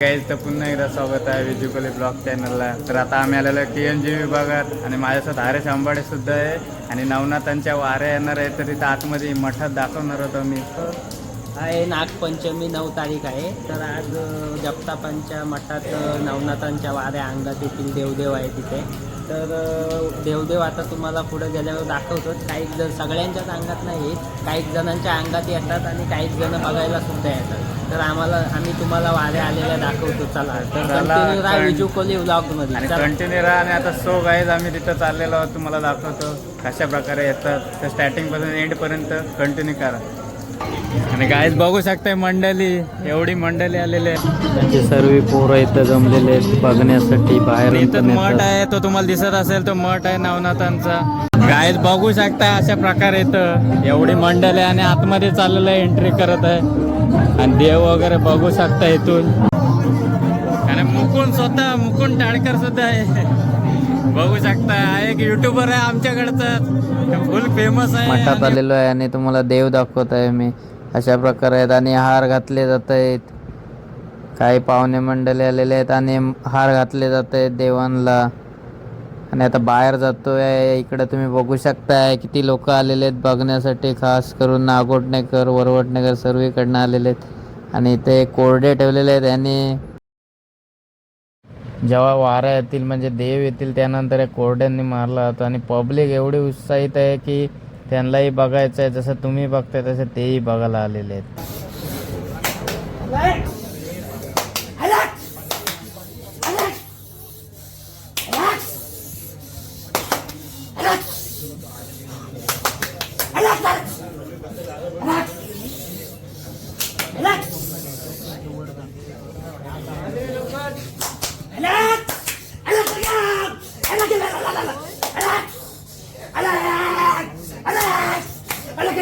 काही तर पुन्हा एकदा स्वागत आहे विजुकली ब्लॉग चॅनलला तर आता आम्ही आलेलो आहे टी एन जी विभागात आणि माझ्यासोबत हरेश आंबाडे सुद्धा आहे आणि नवनाथांच्या वाऱ्या येणार आहे तर इथं आतमध्ये मठात दाखवणार होतो मी. आहे नागपंचमी नऊ तारीख आहे. तर आज जगतापांच्या मठात नवनाथांच्या वाऱ्या अंगात येथील देवदेव आहे तिथे. तर देवदेव आता तुम्हाला पुढे गेल्यावर दाखवतोच काही जण सगळ्यांच्याच अंगात नाही येत काही जणांच्या अंगात येतात आणि काही जण बघायला सुद्धा येतात. तर आम्हाला आम्ही तुम्हाला वाऱ्या आलेल्या दाखवतो. चला तर चला, कंटिन्यू राहा कं- विजू कोहली व्लॉगमध्ये आणि चला. कंटिन्यू राहा आणि आता सो गाईज आम्ही तिथं चाललेलो आहोत तुम्हाला दाखवतो कशा प्रकारे येतात. तर स्टार्टिंगपासून एंडपर्यंत कंटिन्यू करा. आणि गाईज बघू शकताय मंडळी एवढी मंडळी आलेली आहे त्यांचे सर्व पोरं इथं जमलेले आहेत बघण्यासाठी बाहेर इथं मठ आहे तो तुम्हाला दिसत असेल तो मठ आहे नवनाथांचा. गायज बघू शकता अशा प्रकारे इथं एवढी मंडळ आहे आणि आतमध्ये चाललेलं आहे एंट्री करत आहे. आणि देव वगैरे बघू शकता इथून. आणि मुकुंद स्वतः मुकुंद टाळकर सुद्धा आहे. बघू शकता आहे एक युट्यूबर आहे आमच्याकडचा. फुल फेमस आहे मठात आलेलो आहे आणि तुम्हाला देव दाखवत आहे मी. अशा प्रकारे आहेत आणि हार घातले जात आहेत. काही पाहुणे मंडळी आलेले आहेत आणि हार घातले जात आहेत देवांना. आणि आता बाहेर जातोय इकडे तुम्ही बघू शकताय किती लोक आलेले आहेत बघण्यासाठी खास करून नागोटणेकर वरवटणेकर सर्वीकडनं आलेले आहेत. आणि इथे कोरडे ठेवलेले आहेत आणि जेव्हा वारा येतील म्हणजे देव येतील त्यानंतर या कोरड्यांनी मारला जातो आणि पब्लिक एवढी उत्साहित आहे की त्यांनाही बघायचं आहे जसं तुम्ही बघताय तसं तेही बघायला आलेले आहेत.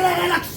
la.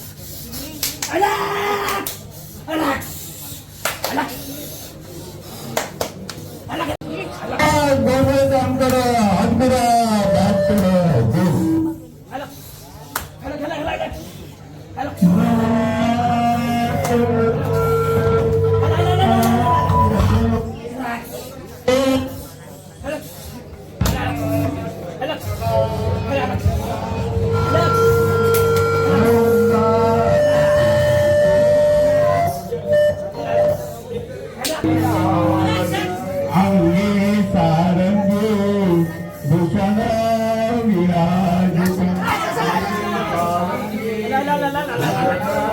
la, la, la, la.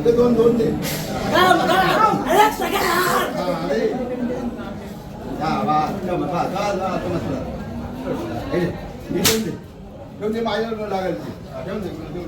दे हा, दे दे, दोन दोन दे हा, अरे. हा, वा, चम, वा, जा, जा, समजलं. हे, मी ठेवून दे. ठेवून दे, माझ्यावर लागेल ती. हा, ठेवून दे, ठेवून दे.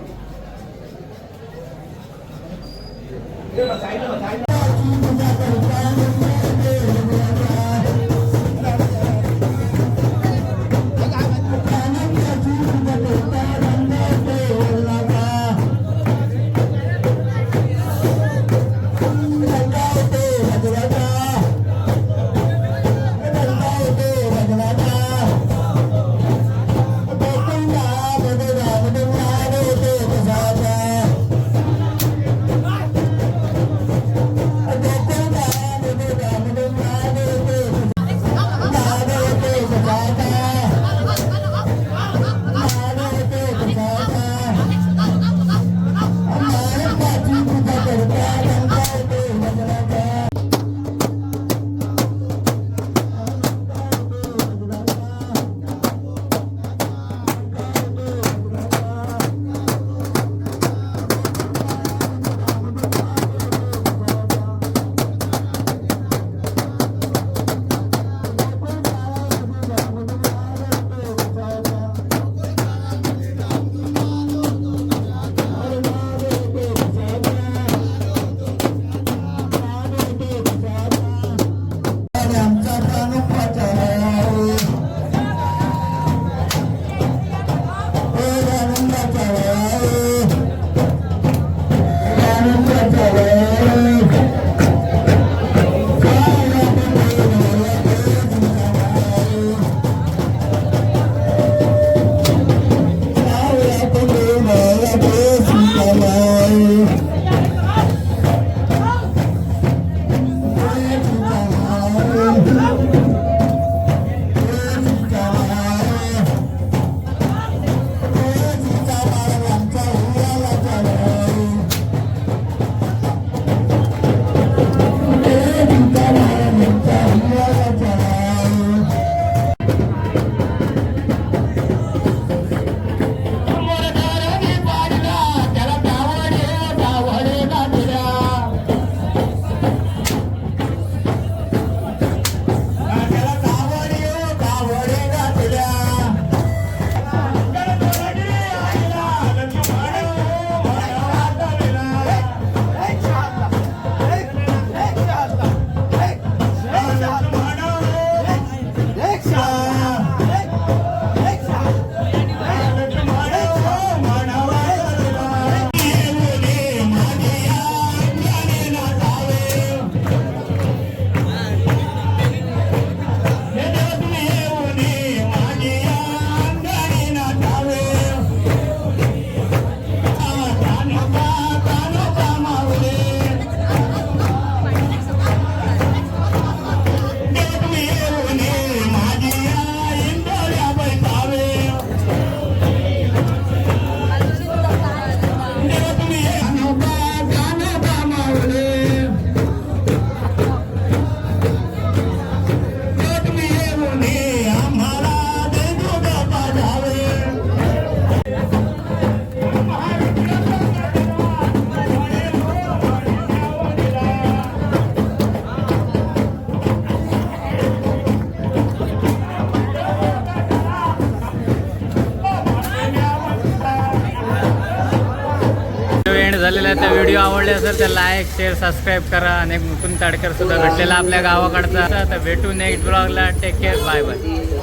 व्हिडिओ आवडले असेल तर लाईक शेअर सबस्क्राईब करा. आणि एक मुकुंद ताडकर सुद्धा भेटलेला आपल्या गावाकडचा. तर भेटू नेक्स्ट ब्लॉगला टेक केअर बाय बाय